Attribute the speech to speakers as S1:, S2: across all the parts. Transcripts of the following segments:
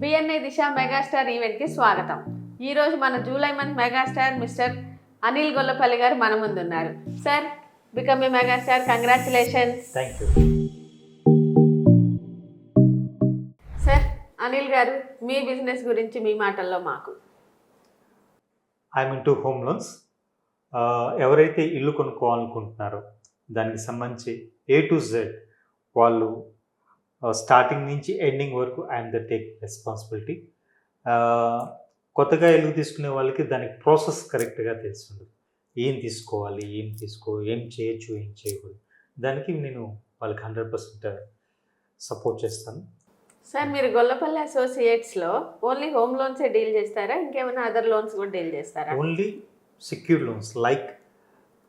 S1: BNI దిశ megastar ఈవెంట్కి స్వాగతం. ఈరోజు మన July month megastar mister Anil Gollapalli garu మన ముందు ఉన్నారు sir become a megastar congratulations
S2: you
S1: sir Anil garu me business గురించి మీ మాటల్లో మాకు.
S2: I'm into home loans ఎవరైతే ఇల్లు కొనుక్కోవాలనుకుంటున్నారో దానికి సంబంధించి ఏ టు జెడ్ వాళ్ళు స్టార్టింగ్ నుంచి ఎండింగ్ వరకు ఐఎమ్ ద టేక్ రెస్పాన్సిబిలిటీ కొత్తగా ఇల్లు తీసుకునే వాళ్ళకి దానికి ప్రాసెస్ కరెక్ట్గా తెలుస్తుంది. ఏం తీసుకోవాలి ఏం తీసుకో ఏం చేయొచ్చు ఏం చేయకూడదు. దానికి నేను వాళ్ళకి హండ్రెడ్ పర్సెంట్ సపోర్ట్ చేస్తాను.
S1: సార్ మీరు గొల్లపల్లి అసోసియేట్స్లో ఓన్లీ హోమ్ లోన్సే డీల్ చేస్తారా? ఇంకేమైనా అదర్ లోన్స్ కూడా డీల్ చేస్తారా?
S2: Only secured loans like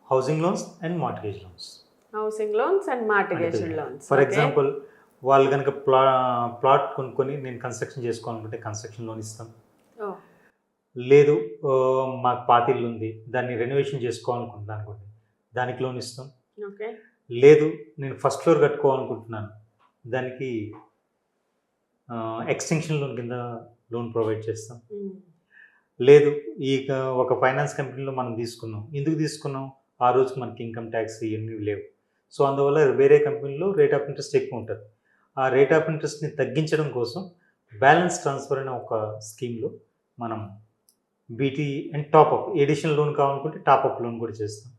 S2: housing loans and mortgage loans
S1: housing loans and mortgage loans
S2: for example వాళ్ళు కనుక ప్లా ప్లాట్ కొనుక్కొని నేను కన్స్ట్రక్షన్ చేసుకోవాలనుకుంటే కన్స్ట్రక్షన్ లోన్ ఇస్తాం. లేదు మాకు పాతిల్లు ఉంది దాన్ని రెనోవేషన్ చేసుకోవాలనుకుంటున్నాను అనుకోండి దానికి లోన్ ఇస్తాం. లేదు నేను ఫస్ట్ ఫ్లోర్ కట్టుకోవాలనుకుంటున్నాను దానికి ఎక్స్టెన్షన్ లోన్ కింద లోన్ ప్రొవైడ్ చేస్తాం. లేదు ఈ ఒక ఫైనాన్స్ కంపెనీలో మనం తీసుకున్నాం. ఎందుకు తీసుకున్నాం? ఆ రోజు మనకి ఇన్కమ్ ట్యాక్స్ ఇవన్నీ లేవు. సో అందువల్ల వేరే కంపెనీలో రేట్ ఆఫ్ ఇంట్రెస్ట్ ఎక్కువ ఉంటుంది. ఆ రేట్ ఆఫ్ ఇంట్రెస్ట్ని తగ్గించడం కోసం బ్యాలెన్స్ ట్రాన్స్ఫర్ అనే ఒక స్కీమ్లో మనం BT and top up additional loan కావాలనుకుంటే టాప్అప్ లోన్ కూడా చేస్తాం.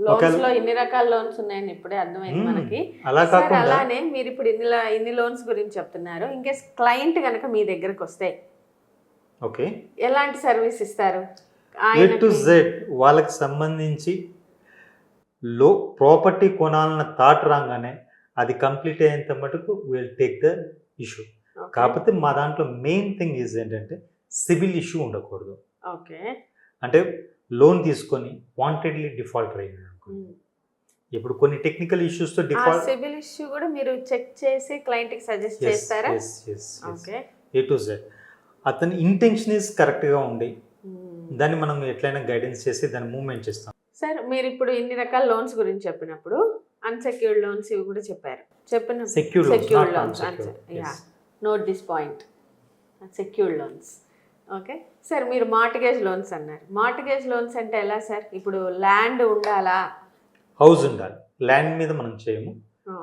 S1: లోన్స్లో ఇన్ని రకాల లోన్స్ ఉన్నాయని ఇప్పుడే అర్థమైంది. మనకి.
S2: అలా కాకుండా
S1: అలానే మీరు ఇప్పుడు ఇన్ని ఇన్ని లోన్స్ గురించి చెప్తున్నారు. ఇంకే క్లయింట్ కనుక మీ దగ్గరకు వస్తే
S2: ఓకే.
S1: ఎలాంటి సర్వీస్ ఇస్తారు?
S2: ఏ టు జెడ్ వాళ్ళకి సంబంధించి లో ప్రాపర్టీ కొనాలన్న థాట్ రాగానే అది కంప్లీట్ అయ్యేంత మటుకు విల్ టేక్ ద ఇష్యూ. కాకపోతే మా దాంట్లో మెయిన్ థింగ్ ఈజ్ ఏంటంటే సివిల్ ఇష్యూ ఉండకూడదు.
S1: ఓకే.
S2: అంటే లోన్ తీసుకొని వాంటెడ్లీ డిఫాల్ట్ అయింది
S1: మ్మ్.
S2: ఇప్పుడు కొన్ని టెక్నికల్ ఇష్యూస్తో
S1: ఆ
S2: డిఫాల్ట్
S1: సిబిల్ ఇష్యూ కూడా మీరు చెక్ చేసి క్లయింట్కి సజెస్ట్ చేస్తారా? ఓకే.
S2: ఏ టు జెడ్ అతని ఇంటెన్షన్ ఈజ్ కరెక్ట్గా ఉండి
S1: మ్మ్.
S2: దాన్ని మనం ఎట్లయినా గైడెన్స్ చేసి దాన్ని మూవ్మెంట్ చేస్తాం.
S1: సార్ మీరు ఇప్పుడు ఇన్ని రకాల లోన్స్ గురించి చెప్పినప్పుడు అన్సెక్యూర్డ్ లోన్స్ ఇవి కూడా చెప్పారు. చెప్పిన
S2: secure
S1: secured loans yeah note this point secured loans okay sir మీరు మార్టిగేజ్ లోన్స్ అన్నారు. మార్టిగేజ్ లోన్స్ అంటే ఎలా సార్ ఇప్పుడు ల్యాండ్ ఉండాలా?
S2: హౌస్ ఉండాలి. ల్యాండ్ మీద మనం చేయము.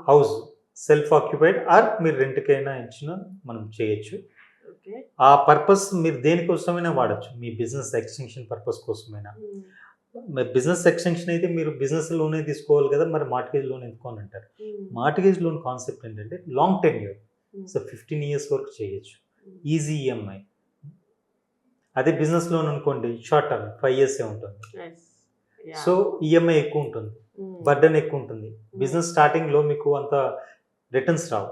S2: హౌస్ సెల్ఫ్ ఆక్యుపైడ్ ఆర్ మీరు రెంట్కైనా ఇచ్చిన మనం చేయొచ్చు.
S1: ఓకే
S2: ఆ పర్పస్ మీరు దేనికోసమైనా వాడచ్చు. మీ బిజినెస్ ఎక్స్టెన్షన్ పర్పస్ కోసమైనా.
S1: మ్మ్.
S2: మరి బిజినెస్ ఎక్స్టెన్షన్ అయితే మీరు బిజినెస్లోనే తీసుకోవాలి కదా మరి మార్టిగేజ్ లోన్ ఎందుకు అని అంటారు. మార్టిగేజ్ లోన్ కాన్సెప్ట్ ఏంటంటే long ten year. So fifteen years వరకు చేయొచ్చు. ఈజీ ఈఎంఐ అదే బిజినెస్ లోన్ అనుకోండి షార్ట్ టర్మ్ ఫైవ్ ఇయర్సే ఉంటుంది. సో ఈఎంఐ ఎక్కువ ఉంటుంది. బర్డన్ ఎక్కువ ఉంటుంది. బిజినెస్ స్టార్టింగ్లో మీకు అంత రిటర్న్స్ రావు.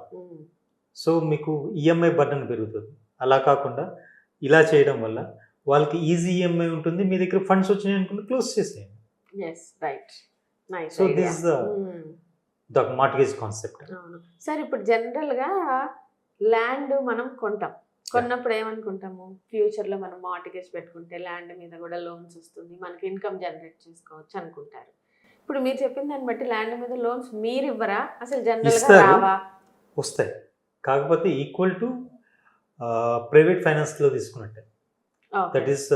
S2: సో మీకు ఈఎంఐ బర్డన్ పెరుగుతుంది. అలా కాకుండా ఇలా చేయడం వల్ల వాళ్ళకి ఈజీ ఈఎంఐ ఉంటుంది మీ దగ్గర ఫండ్స్ వచ్చినాయి అనుకుంటే క్లోజ్ చేసేయండి.
S1: Yes right
S2: is the- the mortgage concept
S1: అవును. సార్ ఇప్పుడు జనరల్గా ల్యాండ్ మనం కొంటాం. కొన్నప్పుడు ఏమనుకుంటాము? ఫ్యూచర్లో మనం మార్టిగేజ్ పెట్టుకుంటే ల్యాండ్ మీద కూడా లోన్స్ వస్తుంది మనకి ఇన్కమ్ జనరేట్ చేసుకోవచ్చు అనుకుంటారు. ఇప్పుడు మీరు చెప్పిన దాన్ని బట్టి ల్యాండ్ మీద లోన్స్ మీరు ఇవ్వరా? అసలు జనరల్గా. రావా?
S2: వస్తాయి. కాకపోతే ఈక్వల్ టు ప్రైవేట్ ఫైనాన్స్లో తీసుకున్నట్టే. That is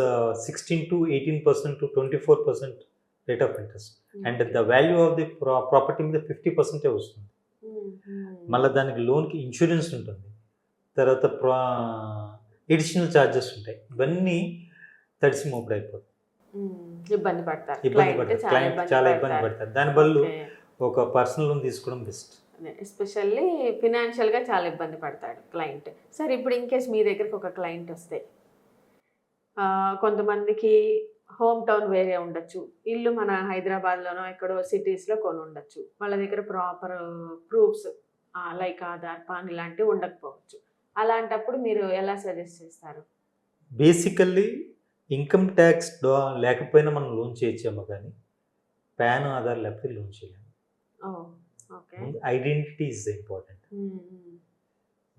S2: sixteen to eighteen percent to twenty four percent rate of interest and the value of the property మీద ఫిఫ్టీ పర్సెంటే వస్తుంది. మళ్ళీ దానికి లోన్కి ఇన్సూరెన్స్ ఉంటుంది. తర్వాత ప్రా ఎడిషనల్ ఛార్జెస్ ఉంటాయి. ఇవన్నీ తడిసి మోపుడు అయిపోతుంది
S1: ఇబ్బంది పడతారు.
S2: ఇబ్బంది పడతారు.
S1: చాలా
S2: క్లయింట్
S1: ఇబ్బంది
S2: చాలా ఇబ్బంది
S1: పడతారు.
S2: దాని బదులు. ఒక పర్సనల్ లోన్ తీసుకోవడం బెస్ట్
S1: ఎస్పెషల్లీ ఫినాన్షియల్గా చాలా ఇబ్బంది పడతాడు క్లయింట్ సరే ఇప్పుడు ఇన్ కేస్ మీ దగ్గరికి ఒక క్లయింట్ వస్తే కొంతమందికి హోమ్ టౌన్ వేరే ఉండొచ్చు. ఇల్లు మన హైదరాబాద్లోనో ఎక్కడో సిటీస్లో కొని ఉండొచ్చు. వాళ్ళ దగ్గర proper proofs like Aadhaar PAN ఇలాంటివి ఉండకపోవచ్చు. అలాంటప్పుడు మీరు ఎలా సజెస్ట్ చేస్తారు?
S2: బేసికల్లీ ఇన్కమ్ ట్యాక్స్ లేకపోయినా మనం లోన్ చేయొచ్చేమో కానీ పాన్ ఆధార్ లేకపోతే లోన్ చేయలేము.
S1: ఓకే.
S2: Identity is important.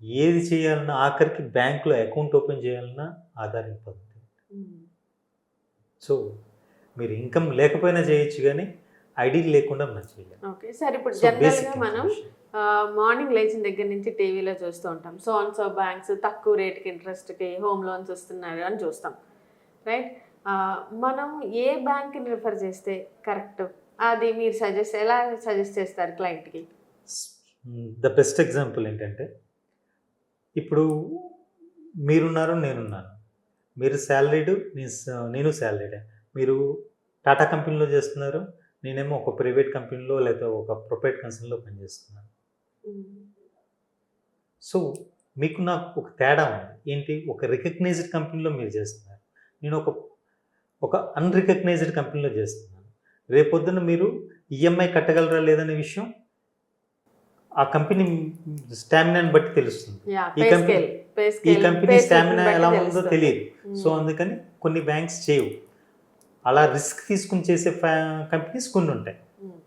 S2: ఏది చేయాలన్నా ఆఖరికి బ్యాంకులో అకౌంట్ ఓపెన్ చేయాలన్నా ఆధార్ ఇంపార్టెంట్. సో మీరు ఇన్కమ్ లేకపోయినా చేయొచ్చు కానీ ఐడి లేకుండా మనం చేయలేము
S1: ఓకే సార్ ఇప్పుడు జనరల్గా మనం. మార్నింగ్ లేచిన దగ్గర నుంచి టీవీలో చూస్తూ ఉంటాం. సో అండ్ సో బ్యాంక్స్ తక్కువ రేట్కి ఇంట్రెస్ట్కి హోమ్ లోన్స్ ఇస్తున్నారు అని చూస్తాం. రైట్ మనం ఏ బ్యాంక్ని రిఫర్ చేస్తే కరెక్ట్ అది మీరు సజెస్ట్ ఎలా సజెస్ట్ చేస్తారు క్లయింట్కి
S2: ద బెస్ట్ ఎగ్జాంపుల్ ఏంటంటే ఇప్పుడు మీరున్నారు నేనున్నాను. మీరు శాలరీడ్ నేను స- నేను శాలరీడే మీరు టాటా కంపెనీలో చేస్తున్నారు నేనేమో ఒక ప్రైవేట్ కంపెనీలో లేదా ఒక ప్రొపరేట్ కన్సర్న్లో పనిచేస్తున్నాను. సో మీకు నాకు ఒక తేడా ఉంది. ఏంటి? ఒక రికగ్నైజ్డ్ కంపెనీలో మీరు చేస్తున్నారు. నేను ఒక ఒక అన్రికగ్నైజ్డ్ కంపెనీలో చేస్తున్నాను. రేపొద్దున మీరు ఈఎంఐ కట్టగలరా లేదనే విషయం ఆ కంపెనీ స్టామినాని బట్టి తెలుస్తుంది. ఈ కంపెనీ- ఈ కంపెనీ స్టామినా ఎలా ఉందో తెలియదు. సో. అందుకని కొన్ని బ్యాంక్స్ చేయవు. అలా రిస్క్ తీసుకుని చేసే కంపెనీస్ కొన్ని ఉంటాయి.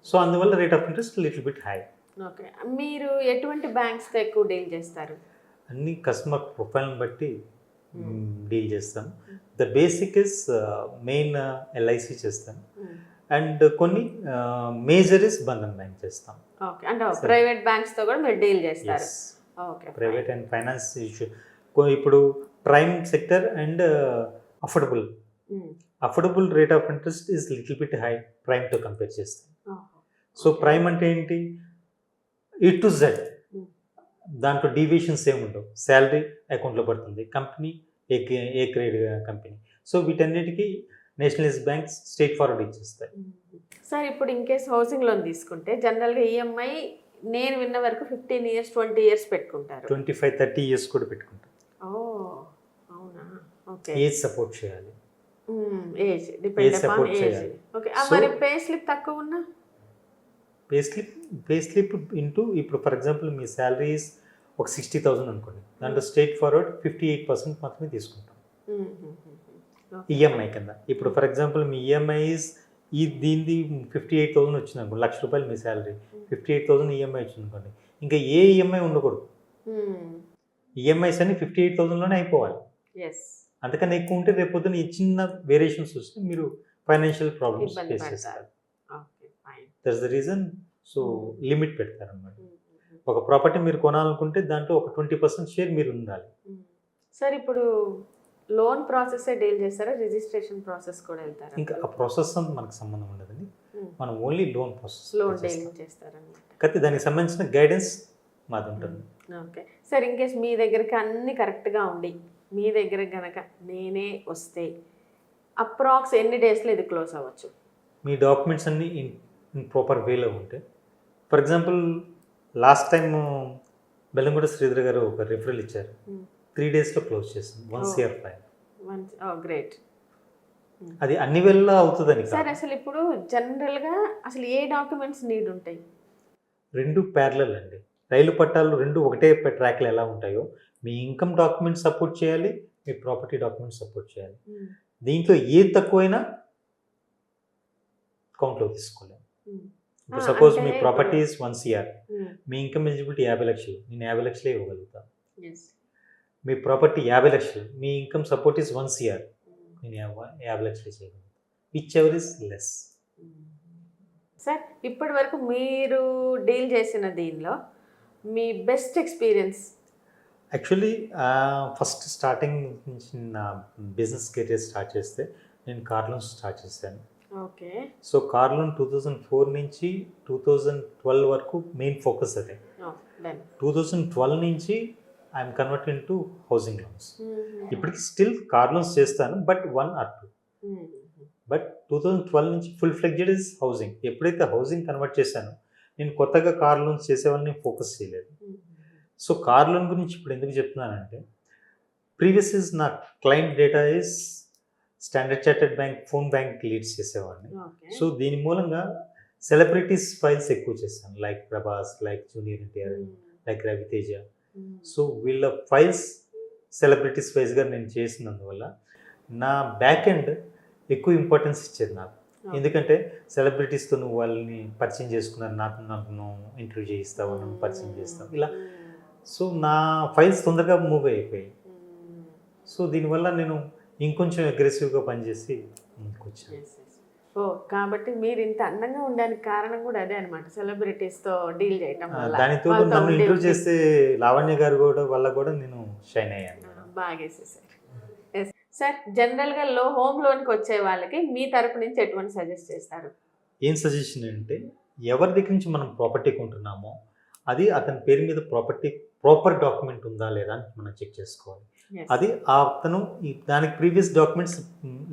S2: సో అందువల్ల rate of interest little bit high.
S1: Okay. మీరు ఎటువంటి బ్యాంక్స్తో ఎక్కువ డీల్ చేస్తారు?
S2: అన్ని కస్టమర్ ప్రొఫైల్ని బట్టి. డీల్ చేస్తాం. The basic is main LIC చేస్తాం. అండ్ కొన్ని మేజర్ ఇస్ బంధన్ బ్యాంక్ చేస్తాం.
S1: ఓకే. అంటే. ప్రైవేట్ బ్యాంక్స్తో కూడా మీరు డీల్ చేస్తారు. Okay
S2: private and finance issue. ఇప్పుడు prime sector and affordable. Affordable rate of interest is little bit high ప్రైమ్తో compare చేస్తే. సో ప్రైమ్ అంటే ఏంటి? ఈ టు జెడ్.
S1: Hmm.
S2: దాంట్లో డీవియేషన్స్ ఏమి ఉండవు. శాలరీ అకౌంట్లో పడుతుంది. Company A A grade company. So వీటన్నిటికీ నేషనలైజ్ బ్యాంక్స్ స్టేట్ ఫార్వర్డ్ ఇచ్చేస్తాయి.
S1: సార్ ఇప్పుడు ఇన్ కేస్ హౌసింగ్ లోన్ తీసుకుంటే జనరల్గా ఈఎంఐ నేను విన్న వరకు ఫిఫ్టీన్ ఇయర్స్ ట్వంటీ ఇయర్స్ పెట్టుకుంటారు.
S2: ట్వంటీ ఫైవ్ థర్టీ ఇయర్స్ కూడా పెట్టుకుంటాం
S1: ఓ అవునా? ఓకే.
S2: ఏజ్ సపోర్ట్ చేయాలి.
S1: Age depend
S2: Age
S1: upon
S2: support
S1: age.
S2: చేయాలి.
S1: ఓకే మరి పే స్లిప్ తక్కువ ఉన్నా?
S2: Pay slip pay slip into ఇప్పుడు ఫర్ ఎగ్జాంపుల్ మీ శాలరీస్ ఒక సిక్స్టీ థౌసండ్ అనుకోండి. దాంట్లో straightforward fifty eight percent మాత్రమే తీసుకుంటాం. ఈఎంఐ కింద. ఇప్పుడు ఫర్ ఎగ్జాంపుల్ మీ ఈఎంఐస్ ఈ దీనిది ఫిఫ్టీ ఎయిట్ థౌసండ్ వచ్చింది అనుకోండి లక్ష రూపాయలు మీ salary fifty eight thousand EMI వచ్చింది అనుకోండి. ఇంకా ఏ ఈఎంఐ ఉండకూడదు. ఈఎంఐస్ అన్ని ఫిఫ్టీ ఎయిట్ థౌసండ్లోనే అయిపోవాలి. అంతకన్నా ఎక్కువ ఉంటే రేపు పొద్దున్న ఈ చిన్న వేరియేషన్స్ వస్తే మీరు ఫైనాన్షియల్ ప్రాబ్లమ్స్ ఫేస్ చేస్తారు. That's the reason so limit పెడతారు అన్నమాట ఒక ప్రాపర్టీ మీరు కొనాలనుకుంటే దాంట్లో ఒక ట్వంటీ పర్సెంట్ షేర్ మీరు ఉండాలి.
S1: సార్ ఇప్పుడు లోన్ ప్రాసెస్ డీల్ చేస్తారా? రిజిస్ట్రేషన్ ప్రాసెస్ కూడా వెళ్తారా?
S2: ఇంకా ఆ ప్రాసెస్ అంతా మనకు సంబంధం ఉండదండి. మనం only loan process
S1: loan dealing చేస్తారనమాట
S2: కాకపోతే దానికి సంబంధించిన గైడెన్స్ మాది ఉంటుంది.
S1: ఓకే. సార్ ఇన్ కేస్ మీ దగ్గరికి అన్ని కరెక్ట్గా ఉండి మీ దగ్గర గనక నేనే వస్తే అప్రాక్స్ ఎన్ని డేస్లో ఇది క్లోజ్ అవ్వచ్చు?
S2: మీ డాక్యుమెంట్స్ అన్నీ ఇన్ ఇన్ ప్రాపర్ వేలో ఉంటే. For example last time Bellamguda Sridhar garu ఒక రిఫరల్ ఇచ్చారు. త్రీ డేస్లో క్లోజ్ చేసింది. వన్స్. Year
S1: great.
S2: అది అన్ని వేళ అవుతుందని.
S1: సార్ అసలు ఇప్పుడు జనరల్గా అసలు ఏ డాక్యుమెంట్స్ నీడ్ ఉంటాయి?
S2: రెండు ప్యారలల్ అండి. రైలు పట్టాలు రెండు ఒకటే ట్రాక్లు ఎలా ఉంటాయో మీ ఇన్కమ్ డాక్యుమెంట్ సపోర్ట్ చేయాలి మీ ప్రాపర్టీ డాక్యుమెంట్ సపోర్ట్ చేయాలి. దీంట్లో ఏది తక్కువైనా కౌంట్లో తీసుకోలేము. ఇప్పుడు సపోజ్ మీ ప్రాపర్టీస్ వన్ సిఆర్ మీ ఇన్కమ్ ఎలిజిబిలిటీ యాభై లక్షలు నేను యాభై లక్షలే ఇవ్వగలుగుతాను మీ ప్రాపర్టీ యాభై లక్షలు మీ income support is one CR. నేను యాభై లక్షలే చేయగలుగుతాను whichever is less.
S1: Sir ఇప్పటి వరకు మీరు డీల్ చేసిన దీనిలో మీ best experience?
S2: Actually first starting నుంచి నా బిజినెస్ కెరీర్ స్టార్ట్ చేస్తే నేను కార్ లోన్స్ స్టార్ట్ చేశాను.
S1: Okay.
S2: So car loan two thousand four నుంచి టూ థౌజండ్ ట్వెల్వ్ వరకు మెయిన్ ఫోకస్ అదే. టూ థౌజండ్ ట్వెల్వ్ నుంచి I'm converted to housing loans ఇప్పటికి స్టిల్ కార్ లోన్స్ చేస్తాను but one or two but two thousand twelve నుంచి full fledged is housing ఎప్పుడైతే housing convert చేశానో నేను కొత్తగా కార్ లోన్స్ చేసేవాళ్ళని ఫోకస్ చేయలేదు. సో కార్ లోన్ గురించి ఇప్పుడు ఎందుకు చెప్తున్నానంటే ప్రీవియస్ ఇస్ నా client data is standard chartered bank phone bank leads చేసేవాడిని. సో దీని మూలంగా సెలబ్రిటీస్ ఫైల్స్ ఎక్కువ చేశాను like Prabhas like junior NTR like Ravi Teja so వీళ్ళ ఫైల్స్ సెలబ్రిటీస్ వైజ్గా నేను చేసినందువల్ల నా బ్యాక్ ఎండ్ ఎక్కువ ఇంపార్టెన్స్ ఇచ్చేది నాకు. ఎందుకంటే సెలబ్రిటీస్తో నువ్వు వాళ్ళని పరిచయం చేసుకున్నారు నాకు నాకు నువ్వు ఇంటర్వ్యూ చేయిస్తావు నన్ను పరిచయం చేస్తావు ఇలా. సో నా ఫైల్స్ తొందరగా మూవ్ అయిపోయాయి. సో దీనివల్ల నేను ఇంకొంచెం అగ్రెసివ్గా పనిచేసి ముందుకొచ్చాను.
S1: ఓ కాబట్టి మీరు ఇంత అందంగా ఉండడానికి కారణం కూడా అదే అనమాట సెలబ్రిటీస్తో డీల్ చేయటం వల్ల.
S2: దానితో నన్ను ఇంటర్వ్యూ చేస్తే లావణ్య గారు కూడా వల్ల కూడా నేను షైన్ అయ్యాను మేడం.
S1: బాగా వేసేసారు. ఎస్ సార్ జనరల్గా లో హోమ్ లోన్కి వచ్చే వాళ్ళకి మీ తరపు నుంచి ఎటువంటి సజెస్ట్ చేస్తారు?
S2: ఏం సజెషన్ అంటే ఎవరి దగ్గర నుంచి మనం ప్రాపర్టీ కొంటున్నామో అది అతని పేరు మీద ప్రాపర్టీ ప్రాపర్ డాక్యుమెంట్ ఉందా లేదా అని మనం చెక్ చేసుకోవాలి. అది ఆ అతను దానికి ప్రీవియస్ డాక్యుమెంట్స్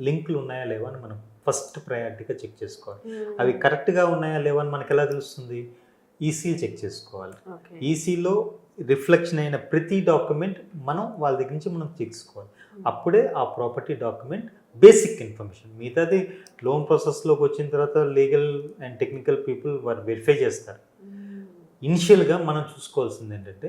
S2: లింకులు ఉన్నాయా లేవా అని మనం ఫస్ట్ ప్రయారిటీగా చెక్ చేసుకోవాలి
S1: Hmm.
S2: అవి కరెక్ట్గా ఉన్నాయా లేవా అని మనకి ఎలా తెలుస్తుంది ఈసీ చెక్ చేసుకోవాలి. ఈసీలో రిఫ్లెక్షన్ అయిన ప్రతి డాక్యుమెంట్ మనం వాళ్ళ దగ్గర నుంచి మనం చేసుకోవాలి అప్పుడే ఆ ప్రాపర్టీ డాక్యుమెంట్ బేసిక్ ఇన్ఫర్మేషన్ మిగతాది లోన్ ప్రాసెస్లోకి వచ్చిన తర్వాత లీగల్ అండ్ టెక్నికల్ పీపుల్ వారు వెరిఫై చేస్తారు
S1: Hmm.
S2: ఇనిషియల్గా మనం చూసుకోవాల్సింది ఏంటంటే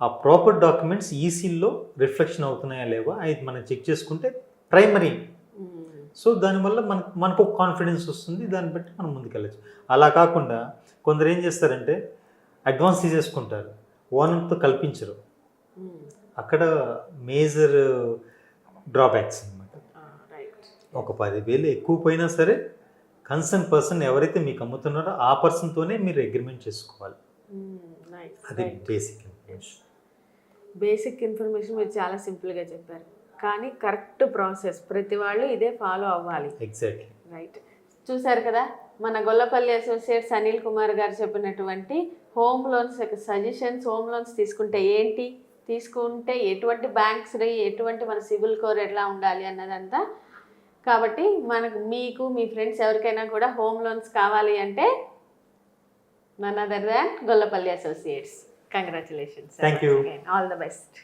S2: ఆ ప్రాపర్ డాక్యుమెంట్స్ ఈసీల్లో రిఫ్లెక్షన్ అవుతున్నాయా లేవా అది మనం చెక్ చేసుకుంటే ప్రైమరీ
S1: Hmm.
S2: సో దానివల్ల మనకు మనకు ఒక కాన్ఫిడెన్స్ వస్తుంది దాన్ని బట్టి మనం ముందుకెళ్ళచ్చు అలా కాకుండా కొందరు ఏం చేస్తారంటే అడ్వాన్స్ తీసేసుకుంటారు ఓనర్తో కల్పించరు
S1: Hmm.
S2: అక్కడ మేజర్ డ్రాబ్యాక్స్ అనమాట. ఒక పదివేలు ఎక్కువ పోయినా సరే కన్సర్న్ పర్సన్ ఎవరైతే మీకు అమ్ముతున్నారో ఆ పర్సన్తోనే మీరు అగ్రిమెంట్ చేసుకోవాలి
S1: Hmm.
S2: అది. బేసిక్ ఇన్ఫర్మేషన్
S1: బేసిక్ ఇన్ఫర్మేషన్ మీరు చాలా సింపుల్గా చెప్పారు కానీ కరెక్ట్ ప్రాసెస్. ప్రతి వాళ్ళు ఇదే ఫాలో అవ్వాలి.
S2: ఎగ్జాక్ట్లీ
S1: రైట్ చూశారు కదా మన గొల్లపల్లి అసోసియేట్స్ అనిల్ కుమార్ గారు చెప్పినటువంటి హోమ్ లోన్స్ యొక్క సజెషన్స్ హోమ్ లోన్స్ తీసుకుంటే ఏంటి? తీసుకుంటే ఎటువంటి బ్యాంక్స్ ఎటువంటి మన సివిల్ కోర్ ఎట్లా ఉండాలి అన్నదంతా. కాబట్టి మనకు మీకు మీ ఫ్రెండ్స్ ఎవరికైనా కూడా హోమ్ లోన్స్ కావాలి అంటే none other than Gollapalli associates. Congratulations. All the best